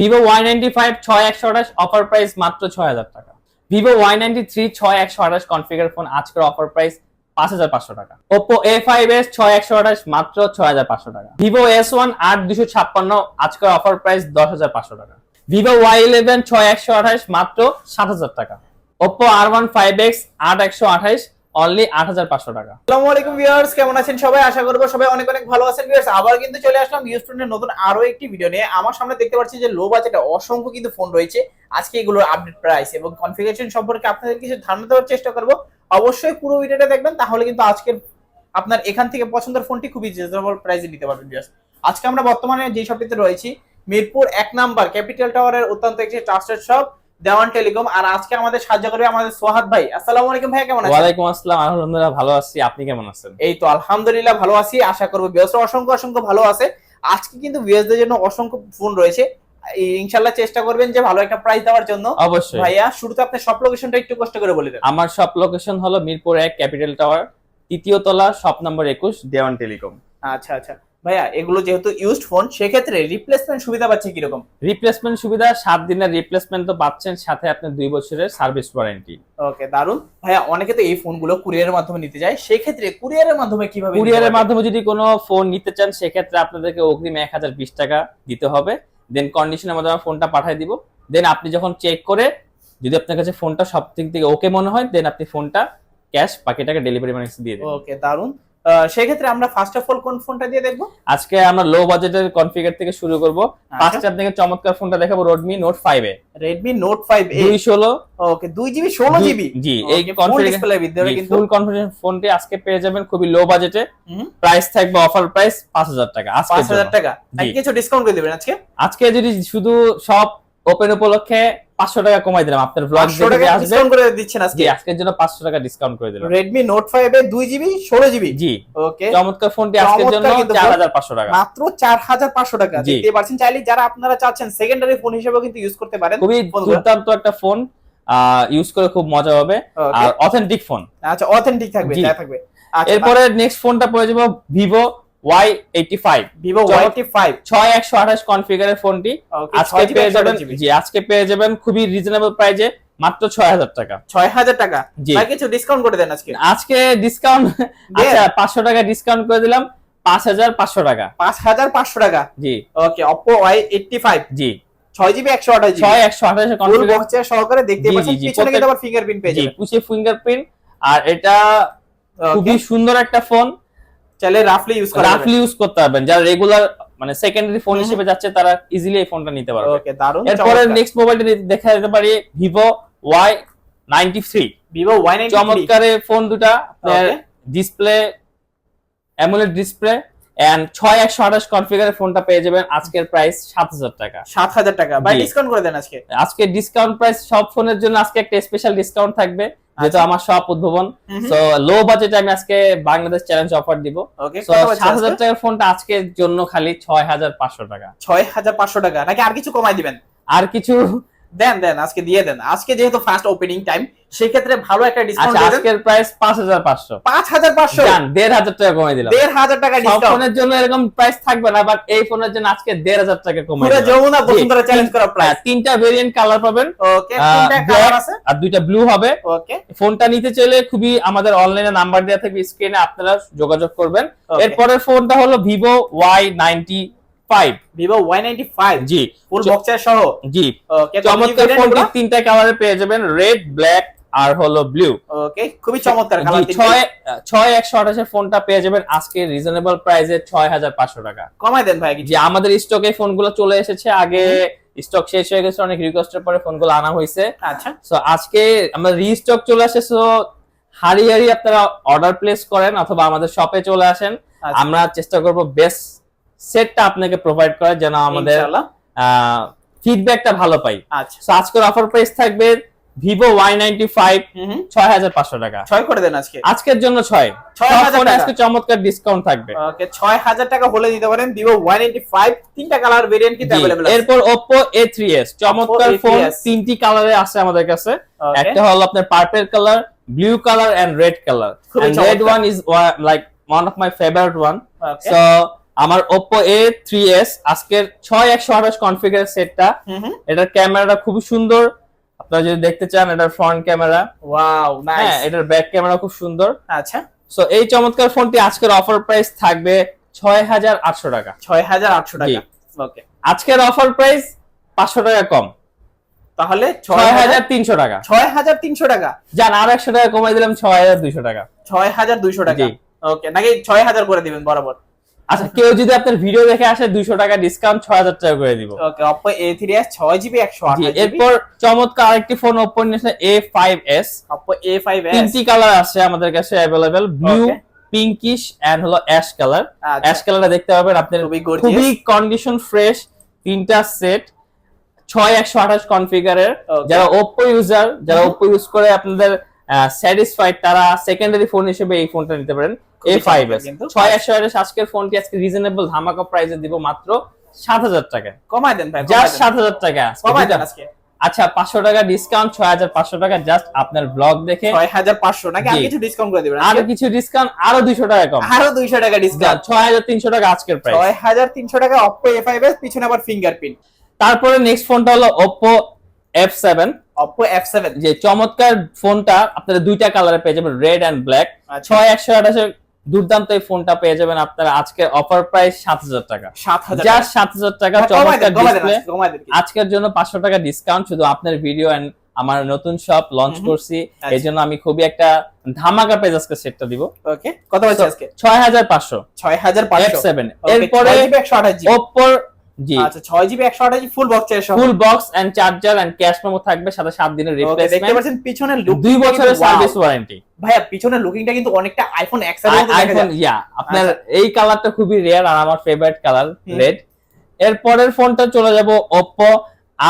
Vivo Y ninety five ছয় একশো আঠাশ অফার প্রাইস মাত্র ছয় হাজার টাকা। ভিভো ওয়াই নাইনটি থ্রি ছয় একশো আঠাশ কনফিগার ফোন আজকের অফার প্রাইস পাঁচ হাজার পাঁচশো টাকা। ওপো এ ফাইভ এস ছয় একশো আঠাশ মাত্র ছয় হাজার পাঁচশো টাকা। ভিভো এস ওয়ান আট দুশো ছাপ্পান্ন আজকের অফার প্রাইস দশ হাজার পাঁচশো টাকা। ভিভো ওয়াই ইলেভেন ছয় একশো আঠাশ মাত্র সাত হাজার টাকা। Oppo R one five X আট একশো আঠাশ অনলি আট হাজার পাঁচশো টাকা। আসসালামু আলাইকুম ভিউয়ার্স কেমন আছেন সবাই? আশা করব সবাই অনেক অনেক ভালো আছেন ভিউয়ার্স আবার কিন্তু চলে আসলাম ইউস্টুডেন্টের নতুন আরও একটি ভিডিও নিয়ে। আমার সামনে দেখতে পাচ্ছি যে লো বাজেটে অসংখ্য কিন্তু ফোন রয়েছে। আজকে এগুলোর আপডেট প্রাইস এবং কনফিগারেশন সম্পর্কে আপনাদের কিছু ধারণা দেওয়ার চেষ্টা করব। অবশ্যই পুরো ভিডিওটা দেখবেন, তাহলে কিন্তু আজকের আপনার এখান থেকে পছন্দের ফোনটি খুবই রিজনেবল প্রাইসে নিতে পারবেন ভিউয়ার্স আজকে আমরা বর্তমানে যে শপটিতে রয়েছি, মিরপুর এক নাম্বার ক্যাপিটাল টাওয়ারের অত্যন্ত একটি ট্রাস্টেড শপ দেওয়ান টেলিকম আর আজকে আমাদের সাহায্য করবে আমাদের সোহাদ ভাই। আসসালামু আলাইকুম ভাই কেমন আছেন? ওয়ালাইকুম আসসালাম আলহামদুলিল্লাহ ভালো আছি। আপনি কেমন আছেন? এই তো আলহামদুলিল্লাহ ভালো আছি আশা করব বিয়স অসংখ্য অসংখ্য ভালো আছে। আজকে কিন্তু বিয়সদের জন্য অসংখ্য ফোন রয়েছে। এই ইনশাল্লাহ চেষ্টা করবেন যে ভালো একটা প্রাইস দেওয়ার জন্য। অবশ্যই। ভাইয়া শুরুতে আপনার সব লোকেশনটা একটু কষ্ট করে বলে দেন। আমার সব লোকেশন হলো মিরপুর এক ক্যাপিটাল টাওয়ার তৃতীয় তলা শপ নম্বর একুশ দেওয়ান টেলিকম। আচ্ছা আচ্ছা। ভাইয়া এগুলো যেহেতু ইউজড ফোন সেক্ষেত্রে রিপ্লেসমেন্ট সুবিধা পাচ্ছে কীরকম? রিপ্লেসমেন্ট সুবিধা সাত দিনের রিপ্লেসমেন্ট তো পাচ্ছেন সাথে আপনি দুই বছরের সার্ভিস ওয়ারেন্টি ওকে দারুণ ভাইয়া অনেকে তো এই ফোনগুলো কুরিয়ারের মাধ্যমে নিতে যায়। সেক্ষেত্রে কুরিয়ারের মাধ্যমে কীভাবে কুরিয়ারের মাধ্যমে যদি কোনো ফোন নিতে চান সেক্ষেত্রে আপনাদেরকে অগ্রিম এক হাজার বিশ টাকা দিতে হবে। দেন কন্ডিশনের মাধ্যমে ফোনটা পাঠিয়ে দিব। দেন আপনি যখন চেক করে যদি আপনার কাছে ফোনটা সব দিক থেকে ওকে মনে হয় দেন আপনি ফোনটা ক্যাশ বাকি টাকা ডেলিভারি ম্যানেজ দিয়ে দেবেন। ওকে দারুণ সেক্ষেত্রে আমরা ফার্স্ট অফ অল কোন ফোনটা দিয়ে দেখব? আজকে আমরা লো বাজেটের কনফিগার থেকে শুরু করব। আচ্ছা। ফার্স্টে আপনাকে চমৎকার ফোনটা দেখাবো Redmi Note 5 এ। এ? ওকে দুই জিবি ষোলো জিবি জি এই ফুল কনফিগার ভিতরে কিন্তু ফুল কনফিগারেশন ফোনটি আজকে পেয়ে যাবেন খুবই লো বাজেটে। প্রাইস থাকবে অফার প্রাইস পাঁচ হাজার টাকা আজকে পাঁচ হাজার টাকা। কিছু ডিসকাউন্ট করে দেবেন আজকে? আজকে যদি শুধু সব ওপেন উপলক্ষে পাঁচশো টাকা কমাই দিলাম। আপনার ব্লগ ডিসকাউন্ট করে দিচ্ছেন আজকে। আজকের জন্য পাঁচশো টাকা ডিসকাউন্ট করে দিলাম। রেডমি নোট ফাইভ এ দুই জিবি ষোলো জিবি জি। ওকে চমৎকার ফোনটি আজকের জন্য চার হাজার পাঁচশো টাকা। মাত্র চার হাজার পাঁচশো টাকা। জি। দেখতে পাচ্ছেন চাইলে যারা আপনারা চাচ্ছেন সেকেন্ডারি ফোন হিসেবেও কিন্তু ইউজ করতে পারেন খুবই। দুর্দান্ত একটা ফোন ইউজ করে খুব মজা হবে। আর অথেন্টিক ফোন আচ্ছা অথেন্টিক থাকবে। যা থাকবে। আচ্ছা, এরপরে নেক্সট ফোনটা পড়ে যাব Vivo Y eighty five Vivo Y T five ছয় একশো আঠাশ কনফিগারের ফোনটি আজকে পেয়ে যাবেন জি আজকে পেয়ে যাবেন খুবই রিজনেবল প্রাইজে মাত্র ছয় হাজার টাকা। ছয় হাজার টাকা? জি। কিছু ডিসকাউন্ট করে দেন আজকে। আজকে ডিসকাউন্ট আচ্ছা পাঁচশো টাকা ডিসকাউন্ট করে দিলাম পাঁচ হাজার পাঁচশো টাকা। পাঁচ হাজার পাঁচশো টাকা? জি। Okay Oppo Y eighty five জি। ছয় জিবি একশো আঠাশ ছয় একশো আঠাশ সহকারে দেখতে পাচ্ছেন জি, জি, পিছনে কিন্তু আবার ফিঙ্গারপ্রিন্ট পেয়ে যাবেন। পুষে ফিঙ্গারপ্রিন্ট আর এটা খুবই সুন্দর একটা ফোন চাইলে রাফলি ইউজ করা রাফলি ইউজ করতে পারবেন। যারা রেগুলার মানে সেকেন্ডারি ফোন হিসেবে যাচ্ছে তারা ইজিলি এই ফোনটা নিতে পারবে। ওকে দারুণ এরপরে নেক্সট মোবাইলটা দেখা যেতে পারে Vivo Y ninety three Vivo Y ninety চমৎকার ফোন দুটা ডিসপ্লে অ্যামোলেড ডিসপ্লে এন্ড ছয় একশো আঠাশ কনফিগারের ফোনটা পেয়ে যাবেন। আজকের প্রাইস সাত হাজার টাকা। সাত হাজার টাকা। ভাই ডিসকাউন্ট করে দেন আজকে। আজকে ডিসকাউন্ট প্রাইস সব ফোনের জন্য আজকে একটা স্পেশাল ডিসকাউন্ট থাকবে যেহেতু আচ্ছা। আমার সব উদ্ভাবন। তো লো বাজেটে আমি আজকে বাংলাদেশ চ্যালেঞ্জ অফার দিব। তো সাত হাজার টাকার ফোনটা আজকের জন্য খালি ছয় হাজার পাঁচশো টাকা। ছয় হাজার পাঁচশো টাকা। নাকি আর কিছু কমাই দিবেন? আর কিছু দেন দেন আজকে দিয়ে দেন। আজকে যেহেতু ফার্স্ট ওপেনিং টাইম সেক্ষেত্রে ভালো একটা ডিসকাউন্ট আচ্ছা আজকের প্রাইস পাঁচ হাজার পাঁচশো। পাঁচ হাজার পাঁচশো? জান দেড় হাজার টাকা কমাই দিলাম। দেড় হাজার টাকা সব ডিসকাউন্ট ফোনের জন্য এরকম প্রাইস থাকবে না বাট এই ফোনের জন্য আজকে দেড় হাজার টাকা কমাই পুরো যমুনা বসুন্ধরা চ্যালেঞ্জ করা প্রাইস তিনটা ভেরিয়েন্ট কালার পাবেন। ওকে তিনটা কালার আছে। আর দুইটা ব্লু হবে। ওকে ফোনটা নিতে চাইলে খুবই আমাদের অনলাইনে নাম্বার দেওয়া থাকবে স্ক্রিনে আপনারা যোগাযোগ করবেন. এরপরের ফোনটা হলো Vivo Y ninety five Vivo Y ninety five জি। ফুল চ- সহ। জি। চমৎকার ফোনটি তিনটা কালারে পেয়ে যাবেন রেড ব্ল্যাক আর হলো ব্লু ওকে খুবই চমৎকার কালার ছয় ছয় একশো আঠাশের ফোনটা পেয়ে যাবেন আজকে রিজনেবল প্রাইসে ছয় হাজার পাঁচশো টাকা। কমাই দেন ভাই যে আমাদের স্টকে ফোনগুলো চলে এসেছে। আগে স্টক শেষ হয়ে গেছে অনেক রিকোয়েস্টের পরে ফোনগুলো আনা হয়েছে। আচ্ছা। সো আজকে আমরা রিস্টক চলে আসে সো হারি হারি আপনারা অর্ডার প্লেস করেন অথবা আমাদের শপে চলে আসেন। আচ্ছা। আমরা চেষ্টা করব বেস্ট সেটটা আপনাকে প্রোভাইড করার যেন আমাদের। ফিডব্যাকটা ভালো পাই। আচ্ছা। সো আজকের অফার প্রাইস থাকবে ভিভো ওয়াই নাইনটি ফাইভ। ছয় হাজার পাঁচশো টাকা। ছয় করে দেন আজকে? আজকের জন্য ছয়। ছয় হাজার। আজকে চমৎকার ডিসকাউন্ট থাকবে। ওকে ছয় হাজার টাকা হলে দিতে পারেন ভিভো ওয়াই নাইনটি ফাইভ তিনটা কালার ভেরিয়েন্ট কিন্তু জি, অ্যাভেলেবল এরপর Oppo A3s চমৎকার ফোন তিনটি কালারে আছে আমাদের কাছে। একটা হলো আপনার purple colour blue colour and red colour খুবই and red like one of my favourite one of আমার Oppo A3s আজকের ছয় একশো আঠাশ কনফিগার সেটটা এটার ক্যামেরাটা খুবই সুন্দর। আপনারা যদি দেখতে চান এটার ফ্রন্ট ক্যামেরা ওয়াও নাইস হ্যাঁ এটার ব্যাক ক্যামেরা খুব সুন্দর। আচ্ছা। সো এই চমৎকার ফোনটি আজকের অফার প্রাইস থাকবে ছয় হাজার আটশো টাকা। ছয় হাজার আটশো জি। টাকা ওকে আজকের অফার প্রাইস পাঁচশো টাকা কম। তাহলে ছয় হাজার তিনশো টাকা। ছয় হাজার তিনশো টাকা। যান আর একশো টাকা কমাই দিলাম ছয় হাজার দুইশো টাকা। ছয় হাজার দুইশো টাকা। ওকে নাকি ছয় হাজার করে দিবেন বরাবর? আচ্ছা কেউ যদি আপনার ভিডিও দেখে আসে দুইশো টাকা ডিসকাউন্ট ছয় হাজার টাকা করে দিব। Okay Oppo A three S ছয় জিবি একশো এরপর চমৎকার আরেকটি ফোন ওপেন নিয়েছে A five S Oppo A five S তিনটি কালার আছে আমাদের কাছে অ্যাভেলেবেল ব্লু পিঙ্কিশ এন্ড হলো অ্যাশ কালার অ্যাশ কালারটা দেখতে পাবেন আপনার খুবই কন্ডিশন ফ্রেশ তিনটা সেট ছয় একশো আঠাশ কনফিগারের যারা ওপ্পো ইউজার যারা. ওপ্পো ইউজ করে আপনাদের স্যাটিসফাইড তারা সেকেন্ডারি ফোন হিসেবে এই ফোনটা নিতে পারেন। এ ফাইভ এস ছয় একশো আঠাশ আজকের ফোনটি আজকে রিজনেবল ধামাকা প্রাইসে দিব মাত্র সাত হাজার টাকা। কমাই দেন ভাই জাস্ট সাত হাজার টাকা। কমাই দেন আজকে। আচ্ছা পাঁচশো টাকা ডিসকাউন্ট ছয় হাজার পাঁচশো টাকা জাস্ট আপনার ব্লগ দেখে। ছয় হাজার পাঁচশো নাকি আর কিছু ডিসকাউন্ট করে দিবেন? আরও কিছু ডিসকাউন্ট আরও দুইশো টাকা কম। আরও দুইশো টাকা ডিসকাউন্ট ছয় হাজার তিনশো টাকা আজকের প্রাইস ছয় হাজার তিনশো টাকা অপো এ ফাইভ এস পিছনে আবার ফিঙ্গারপ্রিন্ট তারপরে নেক্সট ফোনটা হলো Oppo F seven Oppo F seven যে চমৎকার ফোনটা আপনারা দুইটা কালারে পেয়ে যাবেন রেড অ্যান্ড ব্ল্যাক আচ্ছা। ছয় একশো আঠাশের দুর্দান্ত এই ফোনটা পেয়ে যাবেন আপনারা আজকে অফার প্রাইস সাত হাজার টাকা। সাত হাজার জাস্ট সাত হাজার টাকা টাকা। কমাই দেন চমৎকার ডিসপ্লে আজকের জন্য পাঁচশো টাকা ডিসকাউন্ট শুধু আপনার ভিডিও এন্ড আমার নতুন শপ লঞ্চ। করছি। আচ্ছা। এই জন্য আমি খুবই একটা ধামাকা পেজ আজকে সেটটা দিব। ওকে কত হচ্ছে আজকে? ছয় হাজার পাঁচশো। ছয় হাজার এফ পাঁচশো সেভেন Okay, এরপরে 6GB 128GB ওপ্পোর জি। আচ্ছা ছয় জিবি একশো আঠাশ ফুল বক্স এর full box and charger and cash memo থাকবে সাথে সাত দিনের Okay, দেখতে পাচ্ছেন পিছনের লুক দুই বছরের সার্ভিস ওয়ারেন্টি ভাইয়া পিছনের লুকিংটা কিন্তু অনেকটা আইফোন এক্সের মতো আইফোন ইয়া আপনার আচ্ছা। এই কালারটা খুবই রেয়ার আর আমার ফেভারিট কালার রেড এরপরের ফোনটা চলে যাব Oppo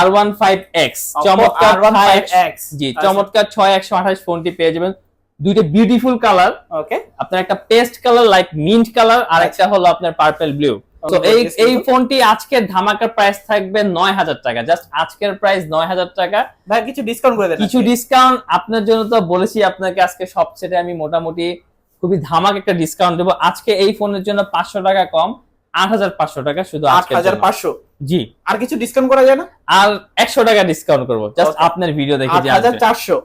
R15X Oppo চমৎকার R15X জি আচ্ছা। চমৎকার ছয় একশো আঠাশ ফোনটি পেয়ে যাবেন। দুইটা বিউটিফুল কালার ওকে আপনার একটা paste colour like mint colour আর একটা হলো আপনার পার্পল ব্লু তো এই এই ফোনটি আজকের ধামাকার প্রাইস থাকবে নয় হাজার টাকা। জাস্ট আজকের প্রাইস নয় হাজার টাকা। ভাই কিছু ডিসকাউন্ট করে দেন কিছু। ডিসকাউন্ট আপনার জন্য তো বলেছি আপনাকে আজকে সব সেটে আমি মোটামুটি খুবই ধামাক একটা ডিসকাউন্ট দেবো। আজকে এই ফোনের জন্য পাঁচশো টাকা কম আট হাজার পাঁচশো টাকা শুধু আট হাজার পাঁচশো? জি। আর কিছু ডিসকাউন্ট করা যায় না? আর একশো টাকা ডিসকাউন্ট করব। জাস্ট আপনার ভিডিও দেখে হাজার চারশো।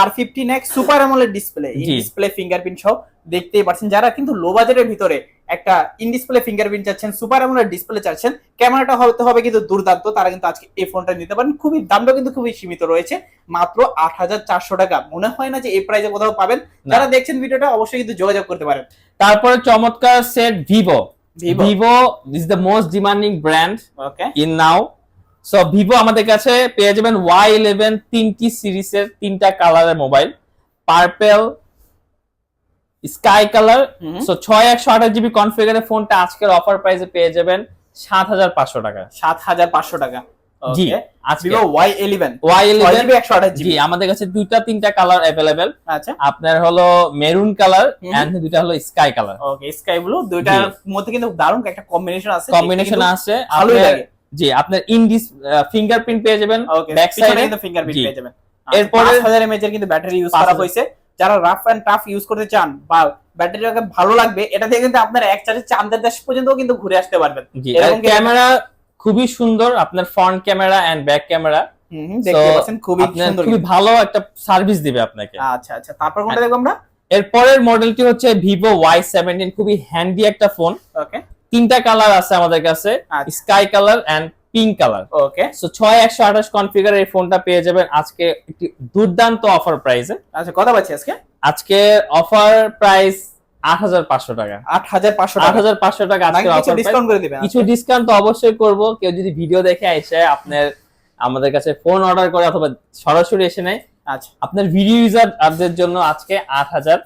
আর fifteen X super AMOLED display in display fingerprint সহ দেখতেই পাচ্ছেন। যারা কিন্তু লো বাজেটের ভিতরে একটা ইন ডিসপ্লে ফিঙ্গারপ্রিন্ট চাচ্ছেন সুপার অ্যামোলেড ডিসপ্লে চাচ্ছেন ক্যামেরাটা হতে হবে কিন্তু দুর্দান্ত। তারা কিন্তু আজকে এই ফোনটা নিতে পারেন। খুবই দামটা কিন্তু খুবই সীমিত রয়েছে মাত্র আট হাজার চারশো টাকা। মনে হয় না যে এই প্রাইসে কোথাও পাবেন। যারা দেখছেন ভিডিওটা অবশ্যই কিন্তু যোগাযোগ করতে পারেন। তারপরে চমৎকার set Vivo Vivo is the most demanding brand okay in now so Vivo আমাদের কাছে পেয়ে যাবেন ওয়াই ইলেভেন তিনটি সিরিজের তিনটা কালারের mobile. Purple sky colour so ছয় একশো আঠাশ জিবি কনফিগারের ফোনটা আজকের অফার প্রাইসে পেয়ে যাবেন সাত হাজার পাঁচশো টাকা। সাত হাজার পাঁচশো টাকা। জি আজকে। Vivo Y eleven Y eleven একশো আঠাশ জি আমাদের কাছে দুইটা তিনটা কালার অ্যাভেলেবেল আচ্ছা। আপনার হলো মেরুন কালার এন্ড দুইটা হলো sky colour okay sky blue দুইটার মধ্যে কিন্তু দারুণ একটা কম্বিনেশন আছে। কম্বিনেশন আছে। ভালোই লাগে। জি আপনার ইনডিস ফিঙ্গারপ্রিন্ট পেয়ে যাবেন ব্যাক সাইডে কিন্তু ফিঙ্গারপ্রিন্ট পেয়ে যাবেন। এরপরে- 5000 এমএএইচ এর কিন্তু ব্যাটারি ইউজ করা 5000 হয়েছে। যারা রাফ এন্ড টাফ ইউজ করতে চান বা ব্যাটারিটাকে ভালো লাগবে এটা দিয়ে কিন্তু আপনার এক চার্জে চাঁদের দেশ পর্যন্ত কিন্তু ঘুরে আসতে পারবেন। এরকম ক্যামেরা খুবই সুন্দর আপনার front camera and back camera দেখতে পাচ্ছেন খুবই সুন্দর খুবই ভালো একটা সার্ভিস দিবে আপনাকে। আচ্ছা আচ্ছা তারপর কোনটা দেখব আমরা? এরপরের মডেলটি হচ্ছে ভিভো ওয়াই সেভেন্টিন খুবই হ্যান্ডি একটা ফোন ওকে তিনটা কালার আছে আমাদের কাছে। Sky colour and pink colour okay so ছয় একশো আঠাশ কনফিগার এই ফোনটা পেয়ে যাবেন আজকে একটি দুর্দান্ত অফার প্রাইসে আচ্ছা কথা পাচ্ছি আজকে? আজকে অফার প্রাইস আট হাজার পাঁচশো টাকা। আট হাজার পাঁচশো আট টাকা হাজার পাঁচশো টাকা আজকে ডিসকাউন্ট করে দিবেন কিছু ডিসকাউন্ট তো অবশ্যই করব। কেউ যদি ভিডিও দেখে এসে আপনার আমাদের কাছে ফোন অর্ডার করে অথবা সরাসরি এসে নেয় আচ্ছা। আপনার ভিডিও ইউজারদের জন্য আজকে আট হাজার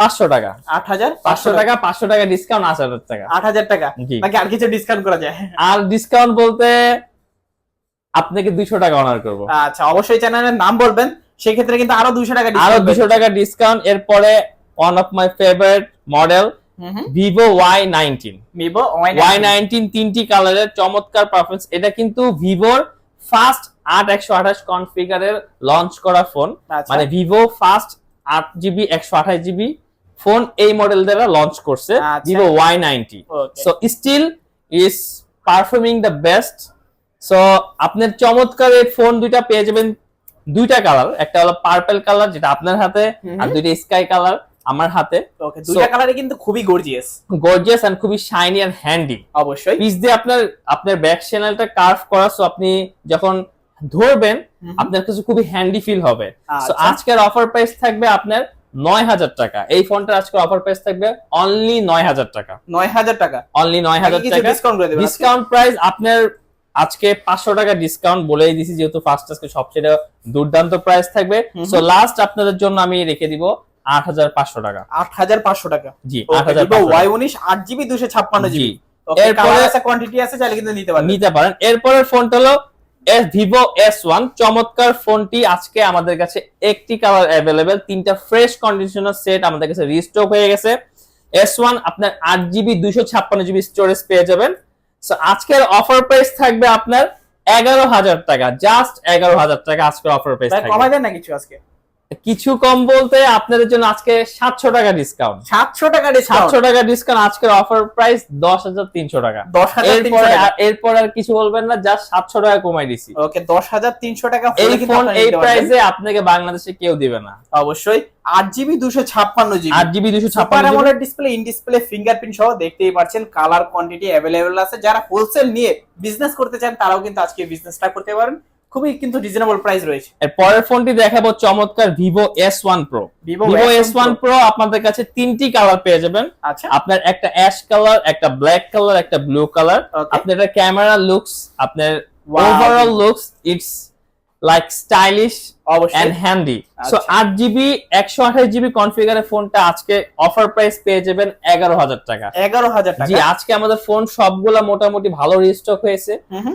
পাঁচশো টাকা। আট হাজার পাঁচশো টাকা পাঁচশো টাকা ডিসকাউন্ট আট হাজার টাকা। আট হাজার টাকা। নাকি আর কিছু ডিসকাউন্ট করা যায়? আর ডিসকাউন্ট বলতে আপনাকে টাকা অনার করব। আচ্ছা অবশ্যই চ্যানেলের নাম বলবেন। সেক্ষেত্রে কিন্তু আরও দুইশো টাকা আরও দুশো টাকা ডিসকাউন্ট এরপরে one of my favourite model Vivo Y nineteen Vivo Y nineteen তিনটি কালারের চমৎকার পারফরমেন্স এটা কিন্তু ভিভোর ফার্স্ট আট একশো আঠাশ কনফিগারের লঞ্চ করা ফোন আচ্ছা। মানে ভিভো ফার্স্ট আট জিবি একশো আঠাশ জিবি ফোন এই মডেল দ্বারা লঞ্চ করছে। Vivo Y ninety so still is performing the best so আপনার চমৎকার এই ফোন দুইটা পেয়ে যাবেন দুইটা কালার একটা হলো পার্পল কালার যেটা আপনার হাতে আর দুইটা স্কাই কালার আমার হাতে। ওকে দুইটা কালারে কিন্তু খুবই গর্জিয়াস গর্জিয়াস এন্ড খুবই শাইনি এন্ড হ্যান্ডি অবশ্যই। পিস দিয়ে আপনার আপনার ব্যাক চ্যানেলটা কার্ভ করা সো আপনি যখন ধরবেন আপনার কাছে খুবই হ্যান্ডি ফিল হবে। সো আচ্ছা। আজকের অফার প্রাইস থাকবে আপনার নয় হাজার টাকা। এই ফোনটার আজকের অফার প্রাইস থাকবে অনলি নয় হাজার টাকা। নয় হাজার টাকা। অনলি নয় হাজার টাকা। ডিসকাউন্ট আজকে? প্রাইস আপনার আজকে পাঁচশো টাকা ডিসকাউন্ট বলেই দিছি যেহেতু ফার্স্ট আজকে সবচেয়ে দুর্দান্ত প্রাইস থাকবে। সো লাস্ট আপনাদের জন্য আমি রেখে দিব আট হাজার পাঁচশো টাকা। আট হাজার পাঁচশো টাকা। জি আট হাজার ওয়াই উনিশ আট জিবি দুশো ছাপ্পান্ন জিবি। এরপরে- কোয়ান্টিটি আছে চাইলে কিন্তু নিতে পারবেন। নিতে পারেন। এরপরের ফোনটা হলো এস ভিভো এস ওয়ান চমৎকার ফোনটি আজকে আমাদের কাছে একটি কালার অ্যাভেলেবেল তিনটা ফ্রেশ কন্ডিশনার সেট আমাদের কাছে রিস্টক হয়ে গেছে। এস ওয়ান আপনার আট জিবি দুইশো ছাপ্পান্ন জিবি স্টোরেজ পেয়ে যাবেন। সো আজকের অফার প্রাইস থাকবে আপনার এগারো হাজার টাকা জাস্ট এগারো হাজার টাকা আজকের অফার প্রাইস কমাই দেন না কিছু আজকে। কিছু কম বলতে আপনাদের জন্য আজকে সাতশো টাকা ডিসকাউন্ট সাতশো টাকা সাতশো টাকা ডিসকাউন্ট আজকের অফার প্রাইস দশ হাজার তিনশো টাকা। দশ এরপরে এরপর আর কিছু বলবেন না জাস্ট সাতশো টাকা কমাই দিছি। ওকে দশ হাজার তিনশো টাকা এই ফোন এই প্রাইসে আপনাকে বাংলাদেশে কেউ দিবে না। অবশ্যই। আট জিবি দুশো ছাপ্পান্ন জিবি আট জিবি দুশো ছাপ্পান্ন AMOLED display in display fingerprint সহ দেখতেই পাচ্ছেন কালার কোয়ান্টিটি অ্যাভেলেবেল আছে। যারা হোলসেল নিয়ে বিজনেস করতে চান তারাও কিন্তু আজকে বিজনেসটা করতে পারেন। খুবই কিন্তু রিজনেবল প্রাইস রয়েছে। এর পরের ফোনটি দেখাবো চমৎকার Vivo S one pro Vivo S one pro আপনাদের কাছে তিনটি কালার পেয়ে যাবেন। আচ্ছা। আপনার একটা অ্যাশ কালার একটা ব্ল্যাক কালার একটা ব্লু কালার আপনার ক্যামেরা লুকস আপনার. Overall looks it's like stylish অবশ্যই। And handy so. আট জিবি একশো আঠাশ জিবি কনফিগারের ফোনটা আজকে অফার প্রাইস পেয়ে যাবেন এগারো হাজার টাকা। এগারো হাজার জি টাকা আজকে আমাদের ফোন সবগুলা মোটামুটি ভালো রিস্টক হয়েছে।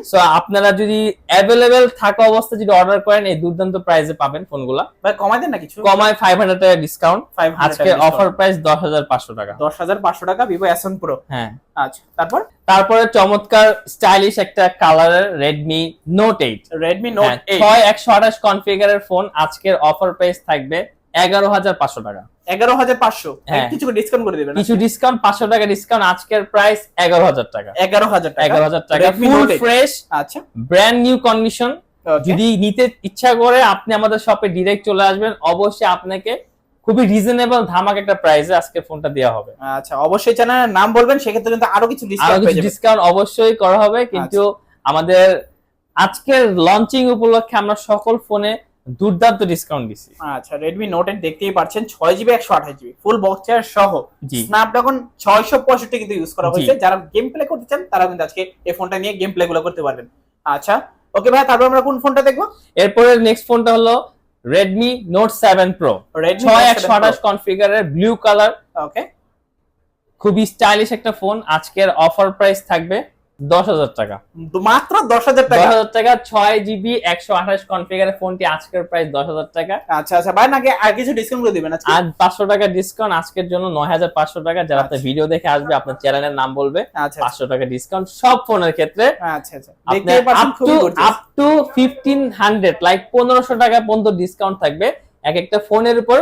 সো আপনারা যদি অ্যাভেলেবেল থাকা অবস্থায় যদি অর্ডার করেন এই দুর্দান্ত প্রাইসে পাবেন ফোনগুলা ভাই কমাই দেন না কিছু? কমায় ফাইভ হান্ড্রেড টাকা ডিসকাউন্ট 500 আজকে অফার প্রাইস দশ হাজার পাঁচশো টাকা। দশ হাজার পাঁচশো টাকা ভিভো এস প্রো হ্যাঁ। আচ্ছা তারপর? তারপরে চমৎকার স্টাইলিশ একটা কালারের Redmi note eight Redmi note ছয় একশো আঠাশ কনফিগারের ফোন আজকের অফার প্রাইস থাকবে এগারো হাজার পাঁচশো টাকা। এগারো হাজার পাঁচশো? হ্যাঁ। কিছু ডিসকাউন্ট করে দেবেন কিছু ডিসকাউন্ট পাঁচশো টাকা ডিসকাউন্ট আজকের প্রাইস এগারো হাজার টাকা। এগারো হাজার টাকা? এগারো হাজার টাকা ফুল ফ্রেশ আচ্ছা। ব্র্যান্ড নিউ কন্ডিশন যদি নিতে ইচ্ছা করে আপনি আমাদের শপে ডিরেক্ট চলে আসবেন। অবশ্যই আপনাকে খুবই রিজনেবল ধামাক একটা প্রাইসে আজকে ফোনটা দেওয়া হবে। আচ্ছা অবশ্যই চ্যানেলের নাম বলবেন সেক্ষেত্রে কিন্তু আরও কিছু ডিসকাউন্ট পেয়ে কিছু ডিসকাউন্ট অবশ্যই করা হবে কিন্তু আচ্ছা। আমাদের আজকের লঞ্চিং উপলক্ষে আমরা সকল ফোনে দুর্দান্ত ডিসকাউন্ট দিছি। আচ্ছা রেডমি নোট এইট দেখতেই পাচ্ছেন ছয় জিবি একশো আঠাশ জিবি ফুল বক্স চার্জ সহ। ছয়শো পঁয়ষট্টি কিন্তু ইউজ করা হয়েছে। যারা গেম প্লে করতে চান তারা কিন্তু আজকে এই ফোনটা নিয়ে গেম প্লে গুলো করতে পারবেন। আচ্ছা ওকে ভাই তারপর আমরা কোন ফোনটা দেখব? এরপরে নেক্সট ফোনটা হলো Redmi note seven pro Redmi ছয় একশো আঠাশ কনফিগারের ব্লু কালার ওকে খুবই স্টাইলিশ একটা ফোন আজকের অফার প্রাইস থাকবে দশ হাজার টাকা। মাত্র দশ হাজার দশ হাজার টাকা ছয় জিবি একশো আঠাশ কনফিগারের ফোনটি আজকের প্রাইস দশ হাজার টাকা। আচ্ছা আচ্ছা ভাই নাকি আর কিছু ডিসকাউন্ট করে দিবেন আর পাঁচশো টাকা ডিসকাউন্ট আজকের জন্য নয় হাজার পাঁচশো টাকা। যারা আপনার আচ্ছা। ভিডিও দেখে আসবে আপনার চ্যানেলের নাম বলবে আচ্ছা পাঁচশো টাকা ডিসকাউন্ট সব ফোনের ক্ষেত্রে। আচ্ছা আচ্ছা। আপনার up to fifteen hundred like পনেরোশো টাকা পর্যন্ত ডিসকাউন্ট থাকবে। এক একটা ফোনের উপর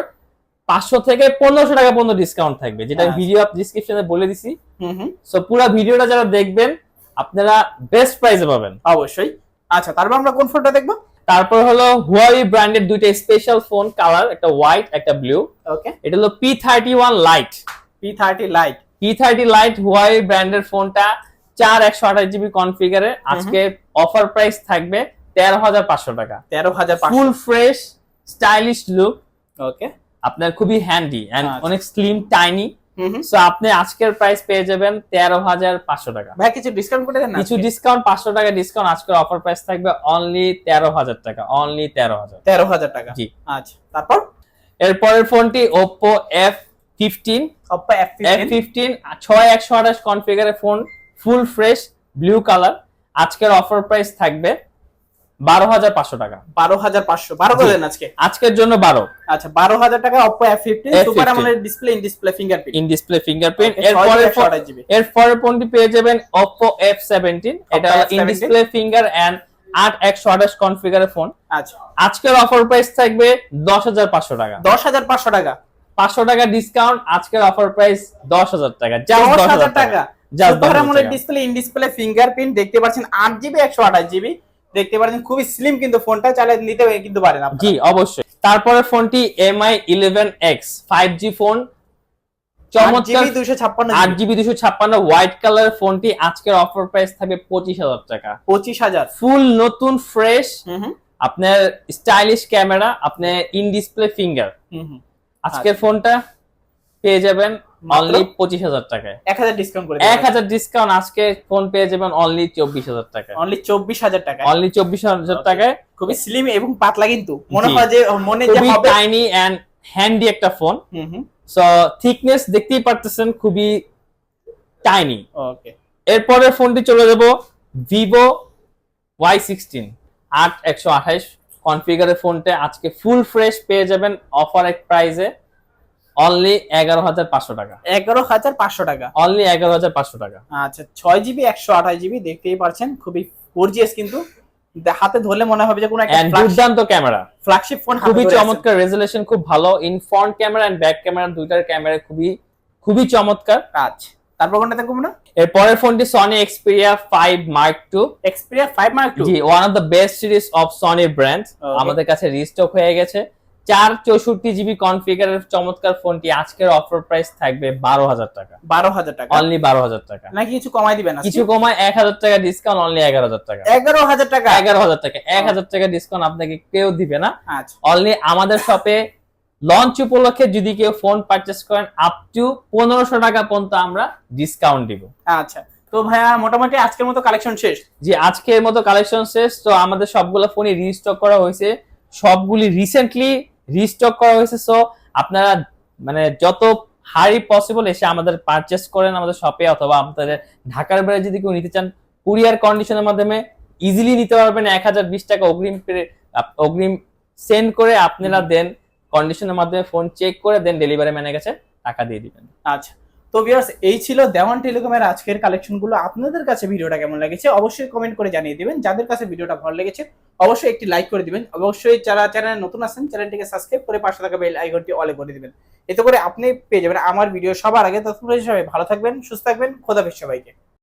পাঁচশো থেকে পনেরোশো টাকা পর্যন্ত ডিসকাউন্ট থাকবে যেটা আচ্ছা। ভিডিও ডিসক্রিপশনে বলে দিছি। হুম হুম। সো পুরো ভিডিওটা যারা দেখবেন আপনারা বেস্ট প্রাইসে পাবেন। অবশ্যই। আচ্ছা তারপর আমরা কোন ফোনটা দেখব? তারপর হলো হুয়াই ব্র্যান্ডের দুইটা স্পেশাল ফোন কালার একটা হোয়াইট একটা ব্লু ওকে এটা হলো P thirty one lite P thirty lite P thirty lite Huawei ব্র্যান্ডের ফোনটা চার একশো আঠাশ জিবি কনফিগারে আজকে অফার প্রাইস থাকবে তেরো হাজার পাঁচশো টাকা। তেরো হাজার full fresh stylish look okay আপনার খুবই হ্যান্ডি এন্ড আচ্ছা। অনেক স্লিম টাইনি সো আপনি আজকের প্রাইস পেয়ে যাবেন তেরো হাজার পাঁচশো টাকা। ভাই কিছু ডিসকাউন্ট করে দেন কিছু ডিসকাউন্ট পাঁচশো টাকা ডিসকাউন্ট আজকের অফার প্রাইস থাকবে অনলি তেরো হাজার টাকা অনলি তেরো হাজার। তেরো হাজার টাকা। জি। আচ্ছা তারপর? এরপরের ফোনটি Oppo F fifteen F F fifteen ছয় একশো আঠাশ কনফিগারের phone full fresh blue colour আজকের অফার প্রাইস থাকবে বারো হাজার পাঁচশো টাকা। বারো হাজার পাঁচশো বারো দেন আজকে? আজকের জন্য বারো। আচ্ছা বারো হাজার টাকা অপ্পো এফ ফিফটিন সুপার আমলের display in display fingerprint in display fingerprint এরপরে এর পরের ফোনটি পেয়ে যাবেন Oppo F17 এটা ইন ডিসপ্লে ফিঙ্গার এন্ড আট একশো আঠাশ কনফিগারের ফোন আচ্ছা। আজকের অফার প্রাইস থাকবে দশ হাজার পাঁচশো টাকা। দশ হাজার পাঁচশো টাকা। পাঁচশো টাকা ডিসকাউন্ট আজকের অফার প্রাইস দশ হাজার টাকা। জাস্ট দশ হাজার টাকা। ডিসপ্লে ইন ডিসপ্লে ফিঙ্গারপ্রিন্ট দেখতে পাচ্ছেন আট জিবি একশো আঠাশ জিবি দেখতে পাচ্ছেন খুবই স্লিম কিন্তু ফোনটা চালিয়ে নিতে কিন্তু পারেন। জি অবশ্যই। তারপরে ফোনটি Mi eleven X five G phone চমৎকার আট দুশো ছাপ্পান্ন আট জিবি দুশো ছাপ্পান্ন হোয়াইট কালার ফোনটি আজকের অফার প্রাইস থাকবে পঁচিশ হাজার টাকা। পঁচিশ হাজার। ফুল নতুন ফ্রেশ আপনার স্টাইলিশ ক্যামেরা আপনার ইন ডিসপ্লে ফিঙ্গার আজকের ফোনটা পেয়ে যাবেন? অনলি পঁচিশ হাজার টাকায়। এক হাজার ডিসকাউন্ট করে এক হাজার ডিসকাউন্ট আজকে ফোন পেয়ে যাবেন অনলি চব্বিশ হাজার টাকায়। অনলি চব্বিশ হাজার টাকা অনলি চব্বিশ হাজার টাকায়। খুবই স্লিম এবং পাতলা কিন্তু। মনে হয় যে মনে যে হবে টাইনি হ্যান্ডি একটা ফোন সো থিকনেস দেখতেই পারতেছেন খুবই টাইনি ওকে এরপরের ফোনটি চলে যাব ভিভো ওয়াই সিক্সটিন আট একশো আঠাইশ কনফিগারের ফোনটা আজকে ফুল ফ্রেশ পেয়ে যাবেন অফার এক প্রাইসে অনলি এগারো হাজার পাঁচশো টাকা। এগারো হাজার পাঁচশো টাকা। অনলি এগারো হাজার পাঁচশো টাকা। আচ্ছা ছয় জিবি একশো আঠাশ জিবি দেখতেই পারছেন খুবই গর্জিয়াস কিন্তু। হাতে ধরলে মনে হবে যে কোনো একটা দুর্দান্ত ক্যামেরা। ফ্ল্যাগশিপ ফোন খুবই চমৎকার রেজুলেশন খুব ভালো। In front camera and back camera দুইটার ক্যামেরা খুবই খুবই চমৎকার। আচ্ছা তারপর কোনটা দেখব না এর পরের ফোনটি Sony Xperia five mark two Xperia five mark two G one of the best series of Sony brand আমাদের কাছে রিস্টক হয়ে গেছে। চার চৌষট্টি জিবি কনফিগারের চমৎকার ফোনটি আজকের অফার প্রাইস থাকবে বারো হাজার টাকা। বারো হাজার টাকা। অনলি বারো হাজার টাকা। নাকি কিছু কমাই দিবেন কিছু কমায় এক হাজার টাকা ডিসকাউন্ট অনলি এগারো হাজার টাকা। এগারো হাজার টাকা? এগারো হাজার টাকা। এক হাজার টাকা ডিসকাউন্ট আপনাকে কেউ দিবে না। আচ্ছা। অনলি আমাদের শপে লঞ্চ উপলক্ষে যদি কেউ ফোন পারচেস করেন আপ টু পনেরোশো টাকা পর্যন্ত আমরা ডিসকাউন্ট দিব। আচ্ছা। তো ভাইয়া মোটামুটি আজকের মতো কালেকশন শেষ? যে আজকের মতো কালেকশন শেষ। তো আমাদের সবগুলো ফোনই রিস্টক করা হয়েছে। সবগুলি রিসেন্টলি রিস্টক করা হয়েছে সো আপনারা মানে যত হারি পসিবল এসে আমাদের পারচেস করেন আমাদের শপে অথবা আপনাদের ঢাকার বাইরে যদি কেউ নিতে চান কুরিয়ার কন্ডিশনের মাধ্যমে ইজিলি নিতে পারবেন এক হাজার বিশ টাকা অগ্রিম অগ্রিম সেন্ড করে আপনারা দেন কন্ডিশনের মাধ্যমে ফোন চেক করে দেন ডেলিভারি ম্যানের কাছে টাকা দিয়ে দিবেন। আচ্ছা। তো ভিউয়ার্স এই ছিল দেওয়ান টেলিকমের আজকের কালেকশনগুলো। আপনাদের কাছে ভিডিওটা কেমন লেগেছে অবশ্যই কমেন্ট করে জানিয়ে দিবেন। যাদের কাছে ভিডিওটা ভালো লেগেছে, অবশ্যই একটি লাইক করে দিবেন। অবশ্যই যারা চ্যানেলে নতুন আছেন চ্যানেলটিকে সাবস্ক্রাইব করে পাশে থাকা বেল আইকনটি অলে করে দিবেন। এতে করে আপনি পেয়ে যাবেন আমার ভিডিও সবার আগে। তৎপর সবাই ভালো থাকবেন, সুস্থ থাকবেন। খোদাফিস সবাইকে।